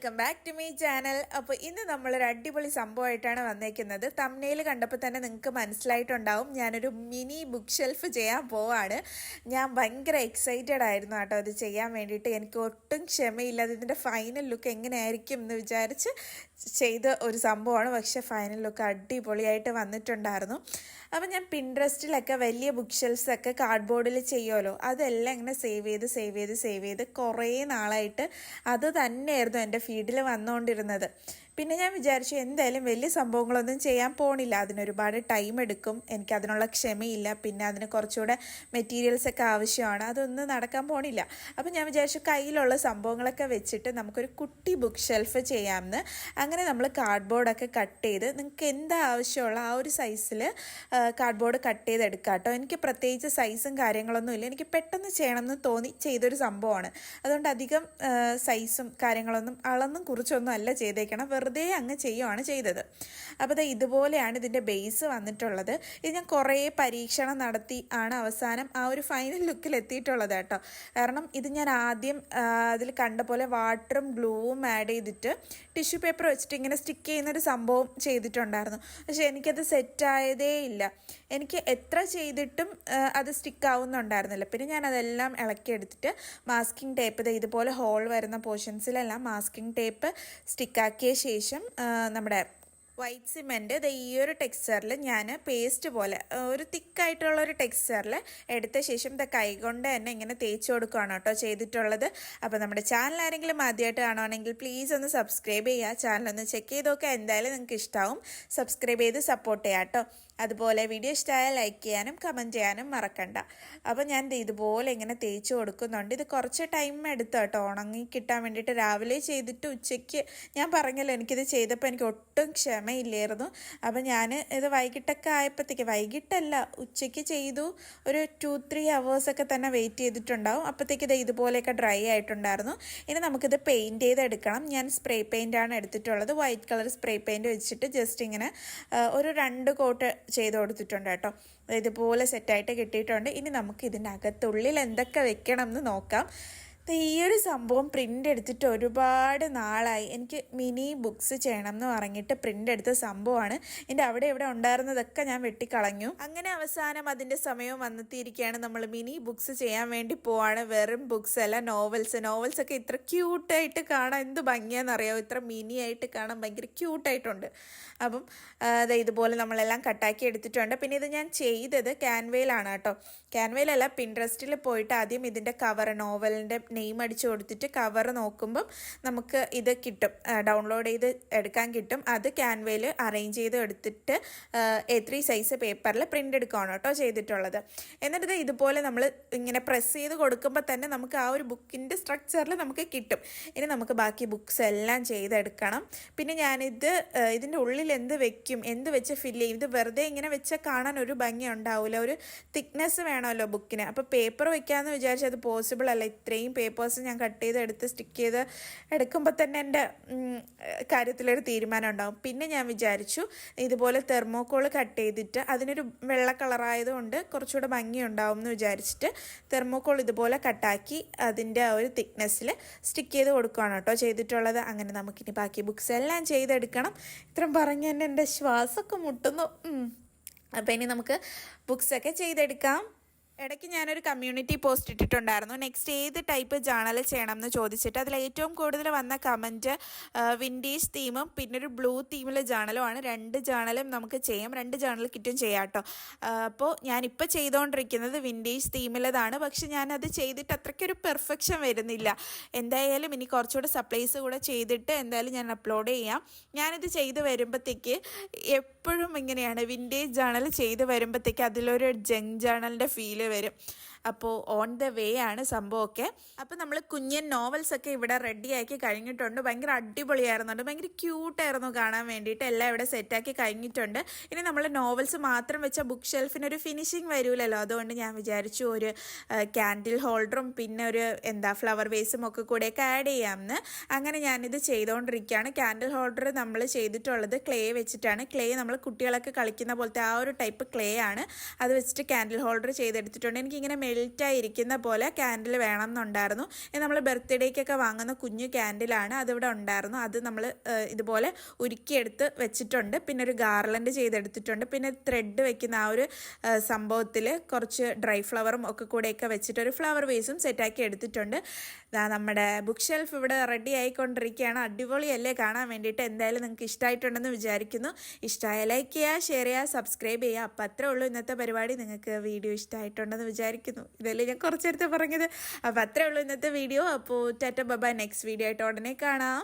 Welcome back to me channel. അപ്പോൾ ഇന്ന് നമ്മളൊരു അടിപൊളി സംഭവമായിട്ടാണ് വന്നേക്കുന്നത്. തമ്മനയിൽ കണ്ടപ്പോൾ തന്നെ നിങ്ങൾക്ക് മനസ്സിലായിട്ടുണ്ടാവും. ഞാനൊരു മിനി ബുക്ക് ഷെൽഫ് ചെയ്യാൻ പോവാണ്. ഞാൻ ഭയങ്കര എക്സൈറ്റഡ് ആയിരുന്നു കേട്ടോ അത് ചെയ്യാൻ വേണ്ടിയിട്ട്. എനിക്ക് ഒട്ടും ക്ഷമയില്ല. ഇതിന്റെ ഫൈനൽ ലുക്ക് എങ്ങനെയായിരിക്കും എന്ന് വിചാരിച്ച് ചെയ്ത ഒരു സംഭവമാണ്. പക്ഷേ ഫൈനൽ ലുക്ക് അടിപൊളിയായിട്ട് വന്നിട്ടുണ്ടായിരുന്നു. അപ്പം ഞാൻ പിൻട്രസ്റ്റിലൊക്കെ വലിയ ബുക്ക് ഷെൽഫ്സൊക്കെ കാർഡ്ബോർഡിൽ ചെയ്യുമല്ലോ. അതെല്ലാം ഇങ്ങനെ സേവ് ചെയ്ത് സേവ് ചെയ്ത് സേവ് ചെയ്ത് കുറേ നാളായിട്ട് അത് തന്നെയായിരുന്നു എന്റെ ഫീഡിൽ വന്നുകൊണ്ടിരുന്നത് പിന്നെ ഞാൻ വിചാരിച്ചു എന്തായാലും വലിയ സംഭവങ്ങളൊന്നും ചെയ്യാൻ പോണില്ല. അതിനൊരുപാട് ടൈം എടുക്കും. എനിക്ക് അതിനുള്ള ക്ഷമയില്ല. പിന്നെ അതിന് കുറച്ചുകൂടെ മെറ്റീരിയൽസ് ഒക്കെ ആവശ്യമാണ്. അതൊന്നും നടക്കാൻ പോണില്ല. അപ്പം ഞാൻ വിചാരിച്ചു കയ്യിലുള്ള സംഭവങ്ങളൊക്കെ വെച്ചിട്ട് നമുക്കൊരു കുട്ടി ബുക്ക് ഷെൽഫ് ചെയ്യാമെന്ന് അങ്ങനെ നമ്മൾ കാർഡ്ബോർഡൊക്കെ കട്ട് ചെയ്ത് നിങ്ങൾക്ക് എന്താ ആവശ്യമുള്ള ആ ഒരു സൈസിൽ കാർഡ്ബോർഡ് കട്ട് ചെയ്ത് എടുക്കാം കേട്ടോ എനിക്ക് പ്രത്യേകിച്ച് സൈസും കാര്യങ്ങളൊന്നും ഇല്ല. എനിക്ക് പെട്ടെന്ന് ചെയ്യണമെന്ന് തോന്നി ചെയ്തൊരു സംഭവമാണ്. അതുകൊണ്ട് അധികം സൈസും കാര്യങ്ങളൊന്നും അളന്നും കുറിച്ചൊന്നും അല്ല ചെയ്തേക്കണം. വെറുതെ അങ്ങ് ചെയ്യുവാണ് ചെയ്തത്. അപ്പോൾ ഇത് ഇതുപോലെയാണ് ഇതിന്റെ ബേസ് വന്നിട്ടുള്ളത്. ഇത് ഞാൻ കുറേ പരീക്ഷണം നടത്തി ആണ് അവസാനം ആ ഒരു ഫൈനൽ ലുക്കിൽ എത്തിയിട്ടുള്ളത് കേട്ടോ. കാരണം ഇത് ഞാൻ ആദ്യം അതിൽ കണ്ട പോലെ വാട്ടറും ഗ്ലൂവും ആഡ് ചെയ്തിട്ട് ടിഷ്യൂ പേപ്പർ വെച്ചിട്ട് ഇങ്ങനെ സ്റ്റിക്ക് ചെയ്യുന്നൊരു സംഭവം ചെയ്തിട്ടുണ്ടായിരുന്നു. പക്ഷേ എനിക്കത് സെറ്റായതേ ഇല്ല. എനിക്ക് എത്ര ചെയ്തിട്ടും അത് സ്റ്റിക്ക് ആവുന്നുണ്ടായിരുന്നില്ല. പിന്നെ ഞാൻ അതെല്ലാം ഇളക്കിയെടുത്തിട്ട് മാസ്കിംഗ് ടേപ്പ് ഇത് ഇതുപോലെ ഹോൾ വരുന്ന പോർഷൻസിലെല്ലാം മാസ്കിംഗ് ടേപ്പ് സ്റ്റിക്കാക്കിയ ശേഷം നമ്മുടെ വൈറ്റ് സിമെന്റ് ഇത് ഈ ഒരു ടെക്സ്ചറിൽ ഞാൻ പേസ്റ്റ് പോലെ ഒരു തിക്കായിട്ടുള്ള ഒരു ടെക്സ്ചറിൽ എടുത്ത ശേഷം ഇത് കൈകൊണ്ട് തന്നെ ഇങ്ങനെ തേച്ച് കൊടുക്കുകയാണ് കേട്ടോ ചെയ്തിട്ടുള്ളത്. അപ്പോൾ നമ്മുടെ ചാനൽ ആരെങ്കിലും ആദ്യമായിട്ട് കാണുവാണെങ്കിൽ പ്ലീസ് ഒന്ന് സബ്സ്ക്രൈബ് ചെയ്യുക. ചാനൽ ഒന്ന് ചെക്ക് ചെയ്ത് നോക്കുക. എന്തായാലും നിങ്ങൾക്ക് ഇഷ്ടമാവും സബ്സ്ക്രൈബ് ചെയ്ത് സപ്പോർട്ട് ചെയ്യാം കേട്ടോ. അതുപോലെ വീഡിയോ ഇഷ്ടമായാൽ ലൈക്ക് ചെയ്യാനും കമന്റ് ചെയ്യാനും മറക്കണ്ട. അപ്പോൾ ഞാൻ ഇത് ഇതുപോലെ ഇങ്ങനെ തേച്ച് കൊടുക്കുന്നുണ്ട്. ഇത് കുറച്ച് ടൈം എടുത്തു കേട്ടോ ഉണങ്ങി കിട്ടാൻ വേണ്ടിയിട്ട് രാവിലെ ചെയ്തിട്ട് ഉച്ചയ്ക്ക് ഞാൻ പറഞ്ഞല്ലോ എനിക്കിത് ചെയ്തപ്പോൾ എനിക്ക് ഒട്ടും ക്ഷമയില്ലായിരുന്നു അപ്പം ഞാൻ ഇത് വൈകിട്ടൊക്കെ ആയപ്പോഴത്തേക്ക് വൈകിട്ടല്ല ഉച്ചയ്ക്ക് ചെയ്തു. ഒരു ടു ത്രീ അവേഴ്സൊക്കെ തന്നെ വെയിറ്റ് ചെയ്തിട്ടുണ്ടാവും. അപ്പോഴത്തേക്ക് ഇത് ഇതുപോലെയൊക്കെ ഡ്രൈ ആയിട്ടുണ്ടായിരുന്നു. ഇനി നമുക്കിത് പെയിന്റ് ചെയ്തെടുക്കണം. ഞാൻ സ്പ്രേ പെയിന്റാണ് എടുത്തിട്ടുള്ളത്. വൈറ്റ് കളർ സ്പ്രേ പെയിന്റ് വെച്ചിട്ട് ജസ്റ്റ് ഇങ്ങനെ ഒരു രണ്ട് കോട്ട് ചെയ്ത് കൊടുത്തിട്ടുണ്ട് കേട്ടോ. ഇതുപോലെ സെറ്റായിട്ട് കിട്ടിയിട്ടുണ്ട്. ഇനി നമുക്ക് ഇതിനകത്തുള്ളിൽ എന്തൊക്കെ വെക്കണം എന്ന് നോക്കാം. ഈ ഒരു സംഭവം പ്രിന്റ് എടുത്തിട്ട് ഒരുപാട് നാളായി. എനിക്ക് മിനി ബുക്സ് ചെയ്യണം എന്ന് പറഞ്ഞിട്ട് പ്രിന്റ് എടുത്ത സംഭവമാണ്. എന്റെ അവിടെ ഇവിടെ ഉണ്ടായിരുന്നതൊക്കെ ഞാൻ വെട്ടിക്കളഞ്ഞു. അങ്ങനെ അവസാനം അതിന്റെ സമയവും വന്നെത്തിയിരിക്കുകയാണ്. നമ്മൾ മിനി ബുക്സ് ചെയ്യാൻ വേണ്ടി പോവാണ്. വെറും ബുക്സ് അല്ല നോവൽസ് നോവൽസ് ഒക്കെ ഇത്ര ക്യൂട്ടായിട്ട് കാണാൻ എന്ത് ഭംഗിയാണെന്നറിയാമോ ഇത്ര മിനി ആയിട്ട് കാണാൻ ഭയങ്കര ക്യൂട്ടായിട്ടുണ്ട് അപ്പം അത് ഇതുപോലെ നമ്മളെല്ലാം കട്ടാക്കി എടുത്തിട്ടുണ്ട്. പിന്നെ ഇത് ഞാൻ ചെയ്തത് ക്യാൻവയിലാണ് കേട്ടോ. ക്യാൻവയിലല്ല പിൻട്രസ്റ്റിൽ പോയിട്ട് ആദ്യം ഇതിന്റെ കവർ നോവലിന്റെ നെയിം അടിച്ചു കൊടുത്തിട്ട് കവർ നോക്കുമ്പം നമുക്ക് ഇത് കിട്ടും. ഡൗൺലോഡ് ചെയ്ത് എടുക്കാൻ കിട്ടും. അത് ക്യാൻവയിൽ അറേഞ്ച് ചെയ്ത് എടുത്തിട്ട് എ ത്രീ സൈസ് പേപ്പറിൽ പ്രിന്റ് എടുക്കുകയാണ് കേട്ടോ ചെയ്തിട്ടുള്ളത്. എന്നിട്ട് ഇത് ഇതുപോലെ നമ്മൾ ഇങ്ങനെ പ്രസ് ചെയ്ത് കൊടുക്കുമ്പോൾ തന്നെ നമുക്ക് ആ ഒരു ബുക്കിന്റെ സ്ട്രക്ചറിൽ നമുക്ക് കിട്ടും. ഇനി നമുക്ക് ബാക്കി ബുക്ക്സ് എല്ലാം ചെയ്തെടുക്കണം. പിന്നെ ഞാനിത് ഇതിന്റെ ഉള്ളിൽ എന്ത് വെക്കും എന്ത് വെച്ച് ഫില്ല് ചെയ്യും ഇത് വെറുതെ ഇങ്ങനെ വെച്ചാൽ കാണാൻ ഒരു ഭംഗി ഉണ്ടാവില്ല ഒരു തിക്നെസ് വേണമല്ലോ ബുക്കിന് അപ്പോൾ പേപ്പർ വെക്കാമെന്ന് വിചാരിച്ചാൽ അത് പോസിബിൾ അല്ല. ഇത്രയും പേപ്പേഴ്സ് ഞാൻ കട്ട് ചെയ്ത് എടുത്ത് സ്റ്റിക്ക് ചെയ്ത് എടുക്കുമ്പോൾ തന്നെ എന്റെ കാര്യത്തിലൊരു തീരുമാനം ഉണ്ടാകും പിന്നെ ഞാൻ വിചാരിച്ചു ഇതുപോലെ തെർമോക്കോൾ കട്ട് ചെയ്തിട്ട് അതിനൊരു വെള്ള കളറായതുകൊണ്ട് കുറച്ചുകൂടെ ഭംഗി ഉണ്ടാവും എന്ന് വിചാരിച്ചിട്ട് തെർമോക്കോൾ ഇതുപോലെ കട്ടാക്കി അതിന്റെ ആ ഒരു തിക്നെസ്സിൽ സ്റ്റിക്ക് ചെയ്ത് കൊടുക്കുകയാണ് കേട്ടോ ചെയ്തിട്ടുള്ളത്. അങ്ങനെ നമുക്കിനി ബാക്കി ബുക്സ് എല്ലാം ചെയ്തെടുക്കണം. ഇത്രയും പറഞ്ഞ് തന്നെ എന്റെ ശ്വാസമൊക്കെ മുട്ടുന്നു. അപ്പോൾ ഇനി നമുക്ക് ബുക്സൊക്കെ ചെയ്തെടുക്കാം. ഇടയ്ക്ക് ഞാനൊരു കമ്മ്യൂണിറ്റി പോസ്റ്റ് ഇട്ടിട്ടുണ്ടായിരുന്നു. നെക്സ്റ്റ് ഏത് ടൈപ്പ് ജേണൽ ചെയ്യണം എന്ന് ചോദിച്ചിട്ട് അതിൽ ഏറ്റവും കൂടുതൽ വന്ന കമന്റ് വിൻഡേജ് തീമും പിന്നെ ഒരു ബ്ലൂ തീമിലെ ജേണലുമാണ് രണ്ട് ജേണലും നമുക്ക് ചെയ്യാം. രണ്ട് ജേണൽ കിറ്റും ചെയ്യാം കേട്ടോ അപ്പോൾ ഞാനിപ്പോൾ ചെയ്തുകൊണ്ടിരിക്കുന്നത് വിൻഡേജ് തീമിലതാണ് പക്ഷെ ഞാനത് ചെയ്തിട്ട് അത്രയ്ക്കൊരു പെർഫെക്ഷൻ വരുന്നില്ല. എന്തായാലും ഇനി കുറച്ചുകൂടെ സപ്ലൈസ് കൂടെ ചെയ്തിട്ട് എന്തായാലും ഞാൻ അപ്ലോഡ് ചെയ്യാം. ഞാനിത് ചെയ്ത് വരുമ്പോഴത്തേക്ക് എപ്പോഴും ഇങ്ങനെയാണ്. വിൻഡേജ് ജേണൽ ചെയ്ത് വരുമ്പോഴത്തേക്ക് അതിലൊരു ജങ് ജേണലിന്റെ ഫീൽ വരും അപ്പോൾ ഓൺ ദ വേ ആണ് സംഭവമൊക്കെ. അപ്പോൾ നമ്മൾ കുഞ്ഞൻ നോവൽസ് ഒക്കെ ഇവിടെ റെഡിയാക്കി കഴിഞ്ഞിട്ടുണ്ട്. ഭയങ്കര അടിപൊളിയായിരുന്നുണ്ട്. ഭയങ്കര ക്യൂട്ടായിരുന്നു കാണാൻ വേണ്ടിയിട്ട്. എല്ലാം ഇവിടെ സെറ്റാക്കി കഴിഞ്ഞിട്ടുണ്ട്. ഇനി നമ്മൾ നോവൽസ് മാത്രം വെച്ച ബുക്ക് ഷെൽഫിനൊരു ഫിനിഷിങ് വരൂലല്ലോ. അതുകൊണ്ട് ഞാൻ വിചാരിച്ചു ഒരു ക്യാൻഡിൽ ഹോൾഡറും പിന്നെ ഒരു എന്താ ഫ്ലവർ വേസും ഒക്കെ കൂടെയൊക്കെ ആഡ് ചെയ്യാമെന്ന്. അങ്ങനെ ഞാനിത് ചെയ്തുകൊണ്ടിരിക്കുകയാണ് ക്യാൻഡിൽ ഹോൾഡർ നമ്മൾ ചെയ്തിട്ടുള്ളത് ക്ലേ വെച്ചിട്ടാണ്. ക്ലേ നമ്മൾ കുട്ടികളൊക്കെ കളിക്കുന്ന പോലത്തെ ആ ഒരു ടൈപ്പ് ക്ലേ ആണ്. അത് വെച്ചിട്ട് ക്യാൻഡിൽ ഹോൾഡർ ചെയ്തെടുത്തിട്ടുണ്ട്. എനിക്കിങ്ങനെ മെൽറ്റായി ഇരിക്കുന്ന പോലെ ക്യാൻഡിൽ വേണം എന്നുണ്ടായിരുന്നു നമ്മൾ ബർത്ത്ഡേക്കൊക്കെ വാങ്ങുന്ന കുഞ്ഞു ക്യാൻഡിലാണ് അതിവിടെ ഉണ്ടായിരുന്നു. അത് നമ്മൾ ഇതുപോലെ ഉരുക്കിയെടുത്ത് വെച്ചിട്ടുണ്ട്. പിന്നെ ഒരു ഗാർലൻഡ് ചെയ്തെടുത്തിട്ടുണ്ട്. പിന്നെ ത്രെഡ് വെക്കുന്ന ആ ഒരു സംഭവത്തിൽ കുറച്ച് ഡ്രൈ ഫ്ലവറും ഒക്കെ കൂടെയൊക്കെ വെച്ചിട്ട് ഒരു ഫ്ലവർ വേസും സെറ്റാക്കി എടുത്തിട്ടുണ്ട്. നമ്മുടെ ബുക്ക് ഷെൽഫ് ഇവിടെ റെഡി ആയിക്കൊണ്ടിരിക്കുകയാണ്. അടിപൊളിയല്ലേ? കാണാൻ വേണ്ടിയിട്ട് എന്തായാലും നിങ്ങൾക്ക് ഇഷ്ടമായിട്ടുണ്ടെന്ന് വിചാരിക്കുന്നു. ഇഷ്ടമായ ലൈക്ക് ചെയ്യുക ഷെയർ ചെയ്യുക സബ്സ്ക്രൈബ് ചെയ്യുക. അപ്പം അത്രേ ഉള്ളൂ ഇന്നത്തെ പരിപാടി. നിങ്ങൾക്ക് വീഡിയോ ഇഷ്ടമായിട്ടുണ്ടെന്ന് വിചാരിക്കുന്നു. ഇതല്ലേ ഞാൻ കുറച്ചെടുത്ത് പറഞ്ഞത്. അപ്പോൾ അത്രേ ഉള്ളൂ ഇന്നത്തെ വീഡിയോ. അപ്പോൾ ടാറ്റ ബബ നെക്സ്റ്റ് വീഡിയോ ആയിട്ട് ഉടനെ കാണാം.